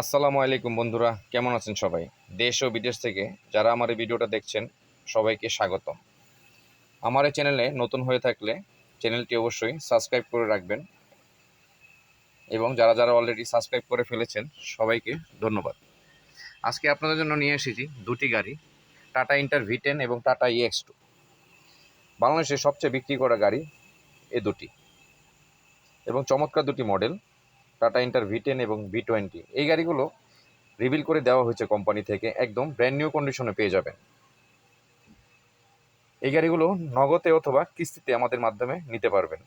আসসালামু আলাইকুম বন্ধুরা, কেমন আছেন সবাই? দেশ ও বিদেশ থেকে যারা আমার এই ভিডিওটা দেখছেন, সবাইকে স্বাগতম। আমার এই চ্যানেলে নতুন হয়ে থাকলে চ্যানেলটি অবশ্যই সাবস্ক্রাইব করে রাখবেন এবং যারা যারা অলরেডি সাবস্ক্রাইব করে ফেলেছেন, সবাইকে ধন্যবাদ। আজকে আপনাদের জন্য নিয়ে এসেছি দুটি গাড়ি, টাটা ইন্টার ভি টেন এবং টাটা ইএক্স টু। বাংলাদেশের সবচেয়ে বিক্রি করা গাড়ি এ দুটি এবং চমৎকার দুটি model Tata Intra V ten এবং ভি টোয়েন্টি এই গাড়িগুলো রিভিল করে দেওয়া হয়েছে কোম্পানি থেকে। একদম ব্র্যান্ড নিউ কন্ডিশনে পেয়ে যাবেন। এই গাড়িগুলো নগদে অথবা কিস্তিতে আমাদের মাধ্যমে নিতে পারবেন।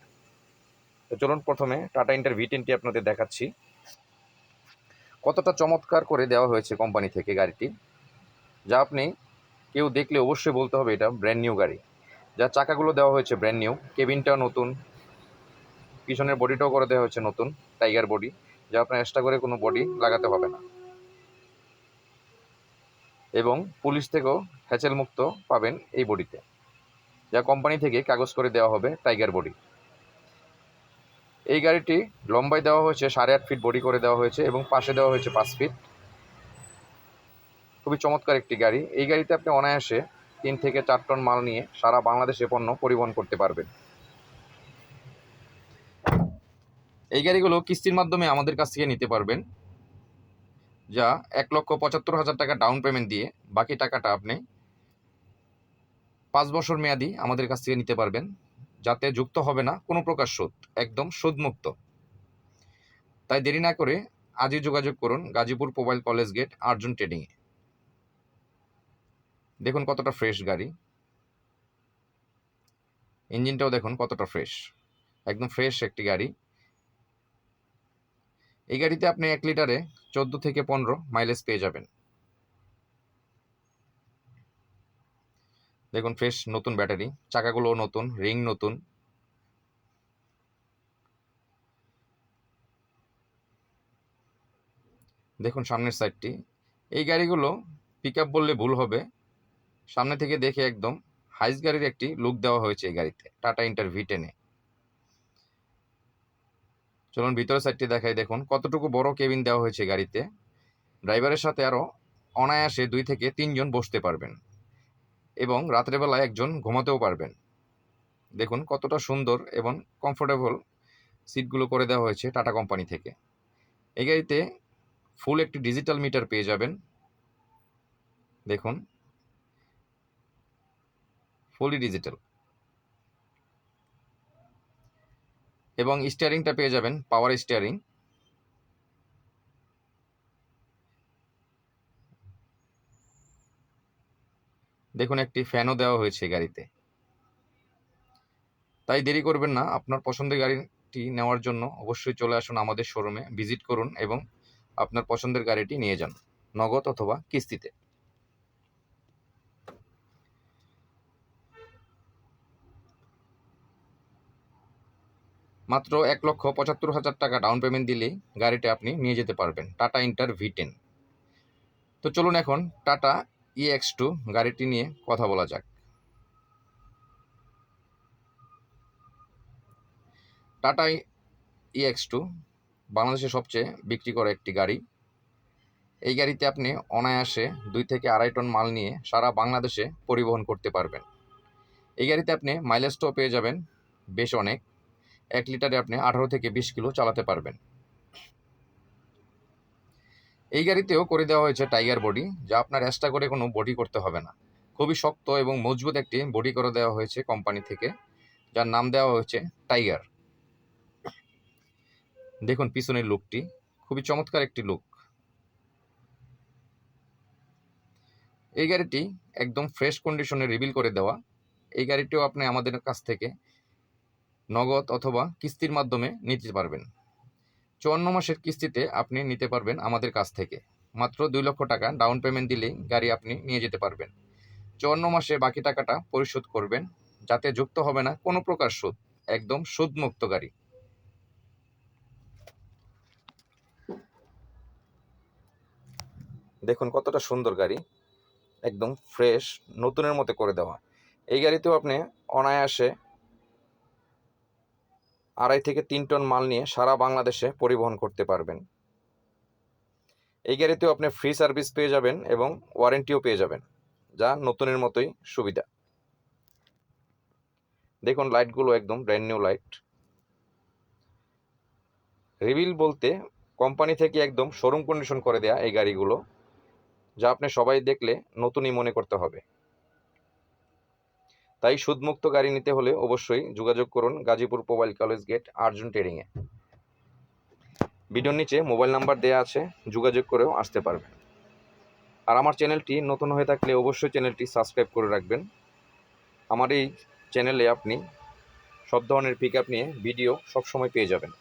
তো চলুন প্রথমে টাটা ইন্টার ভি টেনটি আপনাদের দেখাচ্ছি। কতটা চমৎকার করে দেওয়া হয়েছে কোম্পানি থেকে গাড়িটি। যা আপনি কেউ দেখলে অবশ্যই বলতে হবে এটা ব্র্যান্ড নিউ গাড়ি। যা চাকাগুলো দেওয়া হয়েছে ব্র্যান্ড নিউ কেবিনটাও নতুন। পিছনের বডিটাও করে দেওয়া হয়েছে নতুন। টাইগার বডি যা আপনার এক্সট্রা করে কোনো বডি লাগাতে হবে না। এবং পুলিশ থেকেও হ্যাচেল মুক্ত পাবেন এই বডিতে যা কোম্পানি থেকে কাগজ করে দেওয়া হবে টাইগার বডি এই গাড়িটি লম্বায় দেওয়া হয়েছে, সাড়ে আট ফিট বডি করে দেওয়া হয়েছে এবং পাশে দেওয়া হয়েছে পাঁচ ফিট খুবই চমৎকার একটি গাড়ি। এই গাড়িতে আপনি অনায়াসে তিন থেকে চার টন মাল নিয়ে সারা বাংলাদেশে পণ্য পরিবহন করতে পারবেন। এই গাড়িগুলো কিস্তির মাধ্যমে আমাদের কাছ থেকে নিতে পারবেন। যা এক লক্ষ পঁচাত্তর হাজার টাকা ডাউন পেমেন্ট দিয়ে বাকি টাকাটা আপনি পাঁচ বছর মেয়াদি আমাদের কাছ থেকে নিতে পারবেন। যাতে যুক্ত হবে না, কোনো প্রকার সুদ একদম সুদমুক্ত তাই দেরি না করে আজই যোগাযোগ করুন Gazipur mobile college gate, Arjun ট্রেডিংয়ে দেখুন কতটা ফ্রেশ গাড়ি। ইঞ্জিনটাও দেখুন কতটা ফ্রেশ একদম ফ্রেশ একটি গাড়ি। এই গাড়িতে আপনি এক লিটারে চোদ্দ থেকে পনেরো মাইলেজ পেয়ে যাবেন। দেখুন ফ্রেশ নতুন ব্যাটারি চাকাগুলো নতুন রিং নতুন। দেখুন, সামনের সাইডটি এই গাড়িগুলো পিক বললে ভুল হবে। সামনে থেকে দেখে একদম হাইস গাড়ির একটি লুক দেওয়া হয়েছে এই গাড়িতে টাটা ইন্টার ভি টেনে চলুন ভিতরের সাইডটি দেখাই। দেখুন, কতটুকু বড় কেবিন দেওয়া হয়েছে গাড়িতে। ড্রাইভারের সাথে আরও অনায়াসে দুই থেকে তিনজন বসতে পারবেন এবং রাত্রেবেলায় একজন ঘুমাতেও পারবেন। দেখুন, কতটা সুন্দর এবং কমফোর্টেবল সিটগুলো করে দেওয়া হয়েছে টাটা কোম্পানি থেকে। এই গাড়িতে ফুল একটি ডিজিটাল মিটার পেয়ে যাবেন। দেখুন ফুলি ডিজিটাল এবং স্টিয়ারিংটা পেয়ে যাবেন পাওয়ার স্টিয়ারিং দেখুন, একটি ফ্যানও দেওয়া হয়েছে গাড়িতে। তাই দেরি করবেন না, আপনার পছন্দের গাড়িটি নেওয়ার জন্য অবশ্যই চলে আসুন আমাদের শোরুমে ভিজিট করুন এবং আপনার পছন্দের গাড়িটি নিয়ে যান, নগদ অথবা কিস্তিতে। মাত্র এক লক্ষ পঁচাত্তর হাজার টাকা ডাউন পেমেন্ট দিলেই গাড়িটা আপনি নিয়ে যেতে পারবেন। টাটা ইন্টার ভি টেন তো চলুন এখন টাটা ইএক্স টু গাড়িটি নিয়ে কথা বলা যাক। টাটা ইএক্স টু বাংলাদেশের সবচেয়ে বিক্রি করা একটি গাড়ি। এই গাড়িতে আপনি অনায়াসে দুই থেকে আড়াই টন মাল নিয়ে সারা বাংলাদেশে পরিবহন করতে পারবেন। এই গাড়িতে আপনি মাইলেজটাও পেয়ে যাবেন, বেশ অনেক। এক লিটারে আপনি আঠারো থেকে বিশ কিলো চালাতে পারবেন। এই গাড়িতেও করে দেওয়া হয়েছে টাইগার বডি, যা আপনার এক্সট্রা করে কোনো বডি করতে হবে না। খুবই শক্ত এবং মজবুত একটি বডি করে দেওয়া হয়েছে কোম্পানি থেকে, যার নাম দেওয়া হয়েছে টাইগার। দেখুন পিছনের লুকটি, খুবই চমৎকার একটি লুক। এই গাড়িটি একদম ফ্রেশ কন্ডিশনে রিভিল করে দেওয়া। এই গাড়িটিও আপনি আমাদের কাছ থেকে নগদ অথবা কিস্তির মাধ্যমে নিতে পারবেন। চুয়ান্ন মাসের কিস্তিতে আপনি নিতে পারবেন আমাদের কাছ থেকে। মাত্র দুই লক্ষ টাকা ডাউন পেমেন্ট দিলেই গাড়ি আপনি নিয়ে যেতে পারবেন। চুয়ান্ন মাসে বাকি টাকাটা পরিশোধ করবেন, যাতে যুক্ত হবে না কোনো প্রকার সুদ, একদম সুদমুক্ত গাড়ি। দেখুন কতটা সুন্দর গাড়ি, একদম ফ্রেশ, নতুনের মতো করে দেওয়া। এই গাড়িতেও আপনি অনায়াসে আড়াই থেকে তিন টন মাল নিয়ে সারা বাংলাদেশে পরিবহন করতে পারবেন। এই গাড়িতেও আপনি ফ্রি সার্ভিস পেয়ে যাবেন এবং ওয়ারেন্টিও পেয়ে যাবেন, যা নতুনের মতোই সুবিধা। দেখুন লাইটগুলো একদম ব্র্যান্ড নিউ লাইট রিভিল বলতে কোম্পানি থেকে একদম শোরুম কন্ডিশন করে দেয়া এই গাড়িগুলো, যা আপনি সবাই দেখলে নতুনই মনে করতে হবে। তাই সুদমুক্ত গাড়ি নিতে হলে অবশ্যই যোগাযোগ করুন Gazipur mobile college gate, Arjun ট্রেডিংয়ে। ভিডিওর নিচে মোবাইল নাম্বার দেওয়া আছে, যোগাযোগ করেও আসতে পারবেন। আর আমার চ্যানেলটি নতুন হয়ে থাকলে অবশ্যই চ্যানেলটি সাবস্ক্রাইব করে রাখবেন। আমার এই চ্যানেলে আপনি সব ধরনের পিক নিয়ে ভিডিও সবসময় পেয়ে যাবেন।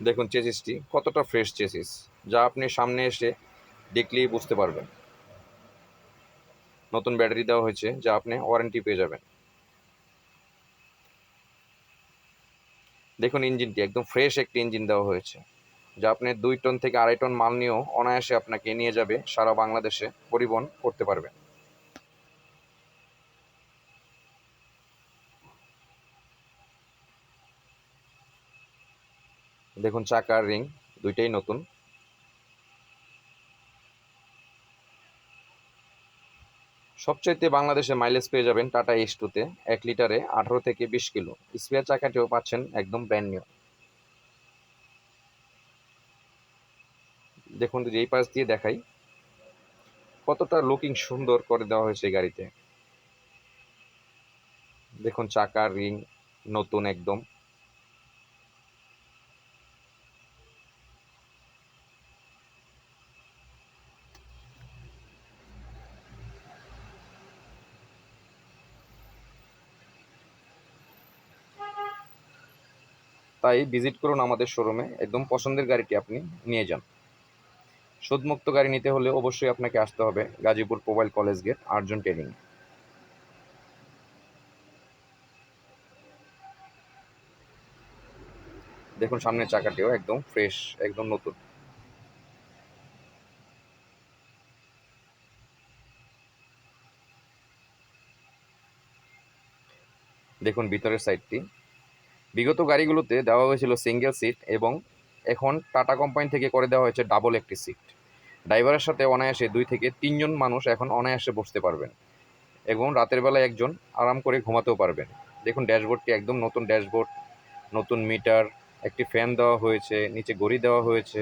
দেখুন চেসিসটি, কতটা ফ্রেশ চেসিস, যা আপনি সামনে এসে দেখলেই বুঝতে পারবেন। নতুন ব্যাটারি দেওয়া হয়েছে, যা আপনি ওয়ারেন্টি পেয়ে যাবেন। দেখুন ইঞ্জিনটি, একদম ফ্রেশ একটি ইঞ্জিন দেওয়া হয়েছে, যা আপনি দুই টন থেকে আড়াই টন মাল নিয়েও অনায়াসে আপনাকে নিয়ে যাবে, সারা বাংলাদেশে পরিবহন করতে পারবেন। দেখুন, চাকার রিং দুইটাই নতুন। সবচাইতে বাংলাদেশে মাইলেজ পেয়ে যাবেন টাটা এস টুতে এক লিটারে আঠারো থেকে বিশ কিলো। স্পেয়ার চাকাটিও পাচ্ছেন একদম ব্র্যান্ড নিউ দেখুন, যদি এই পাশ দিয়ে দেখাই, কতটা লুকিং সুন্দর করে দেওয়া হয়েছে গাড়িতে। দেখুন, চাকার রিং নতুন একদম। তাই ভিজিট করুন আমাদের শোরুমে একদম পছন্দের গাড়িটি আপনি নিয়ে যান। সুদমুক্ত গাড়ি নিতে হলে অবশ্যই আপনাকে আসতে হবে Gazipur mobile college gate, Arjun training. দেখুন সামনের চাকাটিও একদম ফ্রেশ একদম নতুন। দেখুন ভিতরের সাইডটি বিগত গাড়িগুলোতে দেওয়া হয়েছিল সিঙ্গেল সিট এবং এখন টাটা কোম্পানি থেকে করে দেওয়া হয়েছে ডাবল একটি সিট ড্রাইভারের সাথে অনায়াসে দুই থেকে তিনজন মানুষ এখন অনায়াসে বসতে পারবেন এবং রাতের বেলা একজন আরাম করে ঘুমাতেও পারবেন। দেখুন ড্যাশবোর্ডটি একদম নতুন ড্যাশবোর্ড নতুন মিটার একটি ফ্যান দেওয়া হয়েছে, নিচে গড়ি দেওয়া হয়েছে।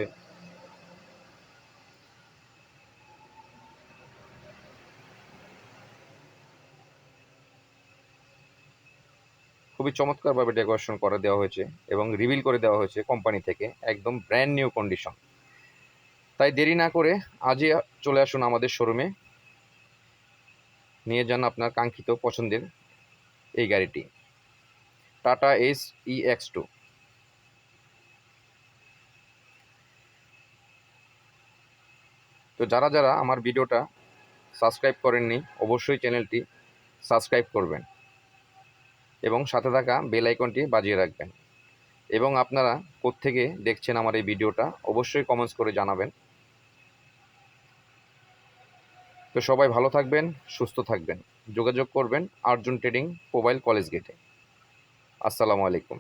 খুবই চমৎকারভাবে ডেকোরেশন করে দেওয়া হয়েছে এবং রিভিল করে দেওয়া হয়েছে কোম্পানি থেকে একদম ব্র্যান্ড নিউ কন্ডিশন তাই দেরি না করে আজই চলে আসুন আমাদের শোরুমে নিয়ে যান আপনার কাঙ্ক্ষিত পছন্দের এই গাড়িটি। Tata Ace E X two তো যারা যারা আমার ভিডিওটা সাবস্ক্রাইব করেননি, অবশ্যই চ্যানেলটি সাবস্ক্রাইব করবেন। এবং সাথে থাকা বেল আইকনটি বাজিয়ে রাখবেন। এবং আপনারা কোত্থেকে দেখছেন আমার এই ভিডিওটা, অবশ্যই কমেন্টস করে জানাবেন। তো সবাই ভালো থাকবেন, সুস্থ থাকবেন। যোগাযোগ করবেন আর্জুন ট্রেডিং মোবাইল কলেজ গেটে। আসসালামু আলাইকুম।